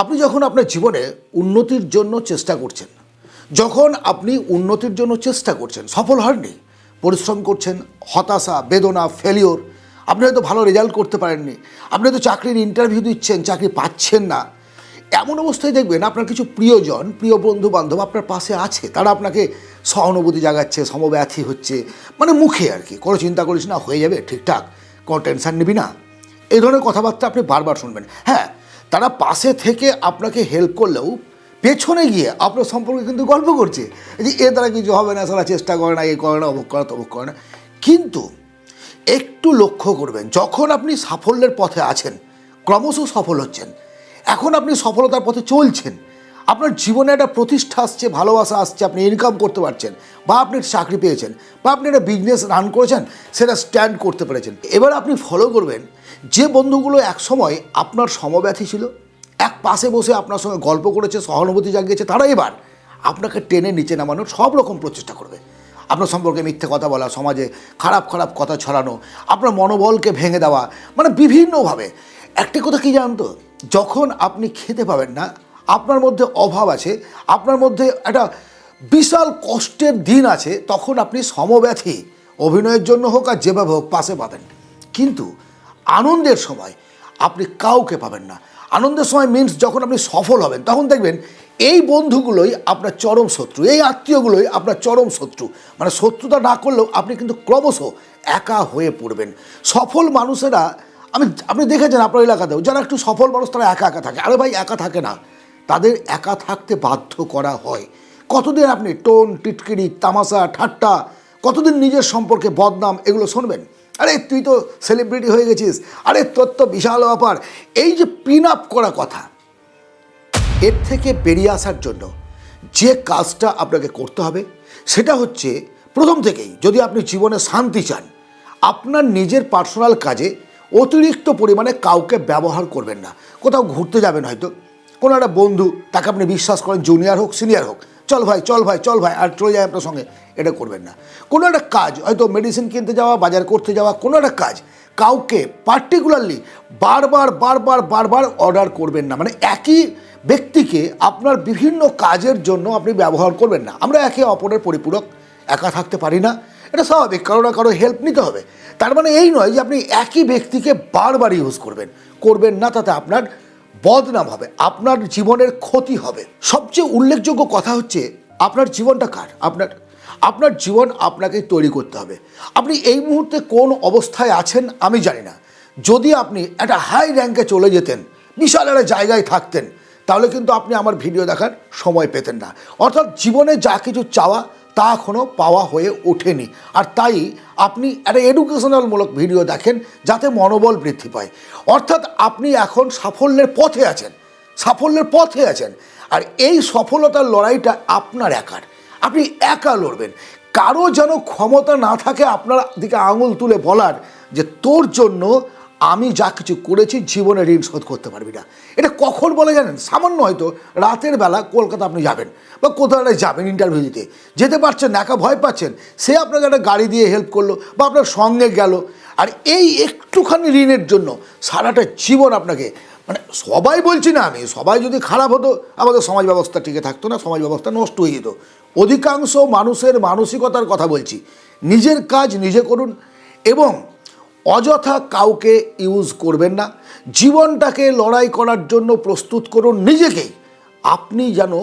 আপনি যখন আপনার জীবনে উন্নতির জন্য চেষ্টা করছেন, যখন আপনি উন্নতির জন্য চেষ্টা করছেন, সফল হননি, পরিশ্রম করছেন, হতাশা, বেদনা ফেলিওর আপনি হয়তো ভালো রেজাল্ট করতে পারেননি, আপনি হয়তো চাকরির ইন্টারভিউ দিচ্ছেন, চাকরি পাচ্ছেন না, এমন অবস্থায় দেখবেন আপনার কিছু প্রিয়জন, প্রিয় বন্ধু বান্ধব আপনার পাশে আছে, তারা আপনাকে সহানুভূতি জাগাচ্ছে, সমব্যথী হচ্ছে মানে মুখে আর কি, কোনো চিন্তা করিস না, হয়ে যাবে, ঠিকঠাক, কোনো টেনশন নিবি না। এই ধরনের কথাবার্তা আপনি বারবার শুনবেন। হ্যাঁ তারা পাশে থেকে আপনাকে হেল্প করলেও পেছনে গিয়ে আপনার সম্পর্কে কিন্তু গল্প করছে। যে এ দ্বারা কিছু হবে না, সারা চেষ্টা করে না, এ করে না, অমুক করে তমুক করে না। কিন্তু একটু লক্ষ্য করবেন, যখন আপনি সাফল্যের পথে আছেন, ক্রমশ সফল হচ্ছেন, এখন আপনি সফলতার পথে চলছেন আপনার জীবনে একটা প্রতিষ্ঠা আসছে, ভালোবাসা আসছে, আপনি ইনকাম করতে পারছেন, বা আপনি চাকরি পেয়েছেন, বা আপনি একটা বিজনেস রান করেছেন, সেটা স্ট্যান্ড করতে পেরেছেন। এবার আপনি ফলো করবেন, যে বন্ধুগুলো একসময় আপনার সমব্যথী ছিল, এক পাশে বসে আপনার সঙ্গে গল্প করেছে, সহানুভূতি জাগিয়েছে, তারা এবার আপনাকে টেনে নিচে নামানোর সব রকম প্রচেষ্টা করবে। আপনার সম্পর্কে মিথ্যে কথা বলা, সমাজে খারাপ খারাপ কথা ছড়ানো, আপনার মনোবলকে ভেঙে দেওয়া মানে বিভিন্নভাবে। একটি কথা কী জানতো? যখন আপনি খেতে পাবেন না আপনার মধ্যে অভাব আছে, আপনার মধ্যে একটা বিশাল কষ্টের দিন আছে, তখন আপনি সমব্যথী, অভিনয়ের জন্য হোক আর যেভাবে হোক পাশে পাবেন। কিন্তু আনন্দের সময় আপনি কাউকে পাবেন না। আনন্দের সময় মিন্স যখন আপনি সফল হবেন, তখন দেখবেন এই বন্ধুগুলোই আপনার চরম শত্রু, এই আত্মীয়গুলোই আপনার চরম শত্রু। মানে শত্রুতা না করলেও আপনি কিন্তু ক্রমশ একা হয়ে পড়বেন। সফল মানুষেরা, আমি, আপনি দেখেছেন আপনার এলাকাতেও, যারা একটু সফল মানুষ তারা একা একা থাকে। আরে ভাই, একা থাকে না। তাদের একা থাকতে বাধ্য করা হয়। কতদিন আপনি টোন, টিটকিরি, তামাশা, ঠাট্টা, কতদিন নিজের সম্পর্কে বদনাম এগুলো শুনবেন? আরে, তুই তো সেলিব্রিটি হয়ে গেছিস। আরে, তোর তো বিশাল ব্যাপার। এই যে পিন আপ করা কথা, এর থেকে বেরিয়ে আসার জন্য যে কাজটা আপনাকে করতে হবে, সেটা হচ্ছে প্রথম থেকেই যদি আপনি জীবনে শান্তি চান, আপনার নিজের পার্সোনাল কাজে অতিরিক্ত পরিমাণে কাউকে ব্যবহার করবেন না। কোথাও ঘুরতে যাবেন হয়তো কোনো একটা বন্ধু, তাকে আপনি বিশ্বাস করেন জুনিয়র হোক সিনিয়র হোক, চল ভাই চল ভাই চল ভাই, আর চলে যায় আপনার সঙ্গে, এটা করবেন না। কোনো একটা কাজ, হয়তো মেডিসিন কিনতে যাওয়া, বাজার করতে যাওয়া, কোনো একটা কাজ, কাউকে পার্টিকুলারলি বারবার বারবার বারবার অর্ডার করবেন না। মানে একই ব্যক্তিকে আপনার বিভিন্ন কাজের জন্য আপনি ব্যবহার করবেন না। আমরা একে অপরের পরিপূরক, একা থাকতে পারি না। এটা স্বাভাবিক, কারও না কারও হেল্প নিতে হবে। তার মানে এই নয় যে আপনি একই ব্যক্তিকে বারবার ইউজ করবেন। করবেন না, তাতে আপনার বদনাম হবে, আপনার জীবনের ক্ষতি হবে। সবচেয়ে উল্লেখযোগ্য কথা হচ্ছে, আপনার জীবনটা কার? আপনার আপনার জীবন আপনাকে তৈরি করতে হবে। আপনি এই মুহূর্তে কোন অবস্থায় আছেন, আমি জানি না। যদি আপনি একটা হাই র্যাঙ্কে চলে যেতেন, বিশাল একটা জায়গায় থাকতেন, তাহলে কিন্তু আপনি আমার ভিডিও দেখার সময় পেতেন না। অর্থাৎ জীবনে যা কিছু চাওয়া তা এখনও পাওয়া হয়ে ওঠেনি। আর তাই আপনি একটা এডুকেশনালমূলক ভিডিও দেখেন, যাতে মনোবল বৃদ্ধি পায়। অর্থাৎ আপনি এখন সাফল্যের পথে আছেন, সাফল্যের পথে আছেন। আর এই সফলতার লড়াইটা আপনার একার। আপনি একা লড়বেন। কারও যেন ক্ষমতা না থাকে আপনার দিকে আঙুল তুলে বলার যে তোর জন্য আমি যা কিছু করেছি জীবনে ঋণ শোধ করতে পারবি না। এটা কখন বলে জানেন? সামান্য হয়তো রাতের বেলা কলকাতা আপনি যাবেন বা কোথাও যাবেন ইন্টারভিউ দিতে। যেতে পারছেন, একা ভয় পাচ্ছেন, সে আপনাকে একটা গাড়ি দিয়ে হেল্প করল বা আপনার সঙ্গে গেল। আর এই একটুখানি ঋণের জন্য সারাটা জীবন আপনাকে মানে সবাই বলছি না আমি, সবাই যদি খারাপ হতো, আমাদের সমাজ ব্যবস্থা টিকে থাকতো না, সমাজ ব্যবস্থা নষ্ট হয়ে যেত। অধিকাংশ মানুষের মানসিকতার কথা বলছি। নিজের কাজ নিজে করুন এবং অযথা কাউকে ইউজ করবেন না। জীবনটাকে লড়াই করার জন্য প্রস্তুত করুন নিজেকেই। আপনি যেন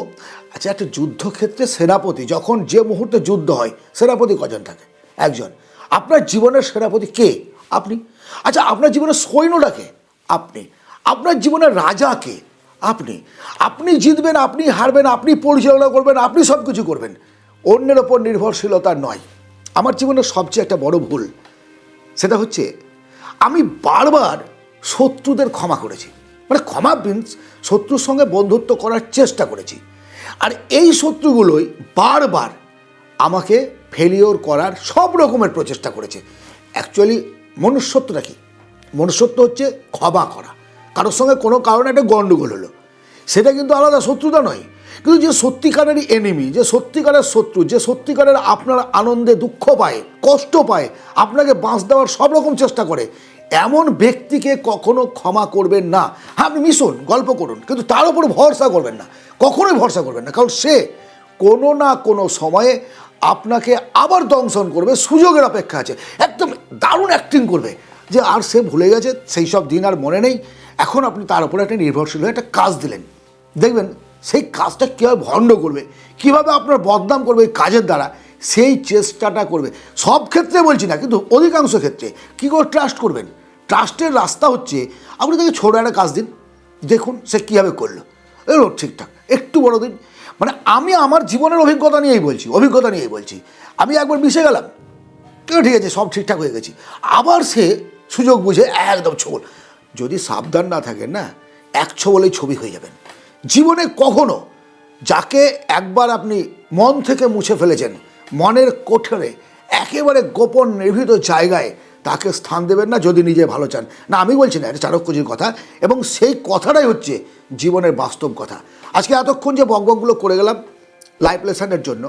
আচ্ছা একটা যুদ্ধক্ষেত্রে সেনাপতি, যখন যে মুহূর্তে যুদ্ধ হয়, সেনাপতি কজন থাকে? একজন। আপনার জীবনের সেনাপতি কে? আপনি। আচ্ছা আপনার জীবনের সৈন্যটা কে? আপনি। আপনার জীবনের রাজা কে? আপনি। আপনি জিতবেন, আপনি হারবেন, আপনি পরিচালনা করবেন, আপনি সব কিছু করবেন। অন্যের ওপর নির্ভরশীলতা নয়। আমার জীবনের সবচেয়ে একটা বড় ভুল সেটা হচ্ছে, আমি বারবার শত্রুদের ক্ষমা করেছি। মানে ক্ষমা মিন্স শত্রুর সঙ্গে বন্ধুত্ব করার চেষ্টা করেছি। আর এই শত্রুগুলোই বারবার আমাকে ফেলিওর করার সব রকমের প্রচেষ্টা করেছে। অ্যাকচুয়ালি মনুষ্যত্বটা কি? মনুষ্যত্ব হচ্ছে ক্ষমা করা। কারোর সঙ্গে কোনো কারণে একটা গণ্ডগোল হলো। সেটা কিন্তু আলাদা শত্রুতা নয়। কিন্তু যে সত্যিকারেরই এনিমি যে সত্যিকারের শত্রু, যে সত্যিকারের আপনার আনন্দে দুঃখ পায়, কষ্ট পায়, আপনাকে বাঁচ দেওয়ার সব রকম চেষ্টা করে, এমন ব্যক্তিকে কখনো ক্ষমা করবেন না। হ্যাঁ আপনি মিশুন, গল্প করুন, কিন্তু তার উপর ভরসা করবেন না। কখনোই ভরসা করবেন না, কারণ সে কোনো না কোনো সময়ে আপনাকে আবার দংশন করবে, সুযোগের অপেক্ষা আছে। একদম দারুণ অ্যাক্টিং করবে, যে আর সে ভুলে গেছে, সেই সব দিন আর মনে নেই। এখন আপনি তার উপরে একটা নির্ভরশীল হয়ে একটা কাজ দিলেন। দেখবেন সেই কাজটা কীভাবে ভণ্ড করবে? কীভাবে আপনার বদনাম করবে এই কাজের দ্বারা? সেই চেষ্টাটা করবে। সব ক্ষেত্রে বলছি না, কিন্তু অধিকাংশ ক্ষেত্রে। কী করে ট্রাস্ট করবেন? ট্রাস্টের রাস্তা হচ্ছে, আপনি তাকে ছোটো একটা কাজ দিন, দেখুন সে কীভাবে করল। এগুলো ঠিকঠাক, একটু বড় দিন। মানে আমি আমার জীবনের অভিজ্ঞতা নিয়েই বলছি, অভিজ্ঞতা নিয়েই বলছি। আমি একবার মিশে গেলাম ঠিক আছে, সব ঠিকঠাক হয়ে গেছি। আবার সে সুযোগ বুঝে একদম ছোবল যদি সাবধান না থাকেন না, এক ছোবলেই ছবি হয়ে যাবেন। জীবনে কখনো যাকে একবার আপনি মন থেকে মুছে ফেলেছেন, মনের কোঠরে, একেবারে গোপন নির্ভীত জায়গায় তাকে স্থান দেবেন না যদি নিজে ভালো চান। না, আমি বলছি না, এটা চাণক্যজির কথা এবং সেই কথাটাই হচ্ছে জীবনের বাস্তব কথা। আজকে এতক্ষণ যে বকবকগুলো করে গেলাম লাইফ লেসনের জন্য,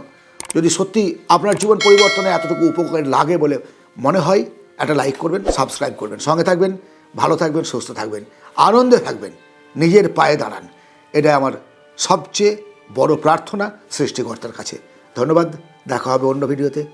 যদি সত্যি আপনার জীবন পরিবর্তনে এতটুকু উপকার লাগে বলে মনে হয়, একটা লাইক করবেন সাবস্ক্রাইব করবেন। সঙ্গে থাকবেন, ভালো থাকবেন, সুস্থ থাকবেন, আনন্দে থাকবেন, নিজের পায়ে দাঁড়ান। এটা আমার সবচেয়ে বড় প্রার্থনা সৃষ্টিকর্তার কাছে। ধন্যবাদ দেখা হবে অন্য ভিডিওতে।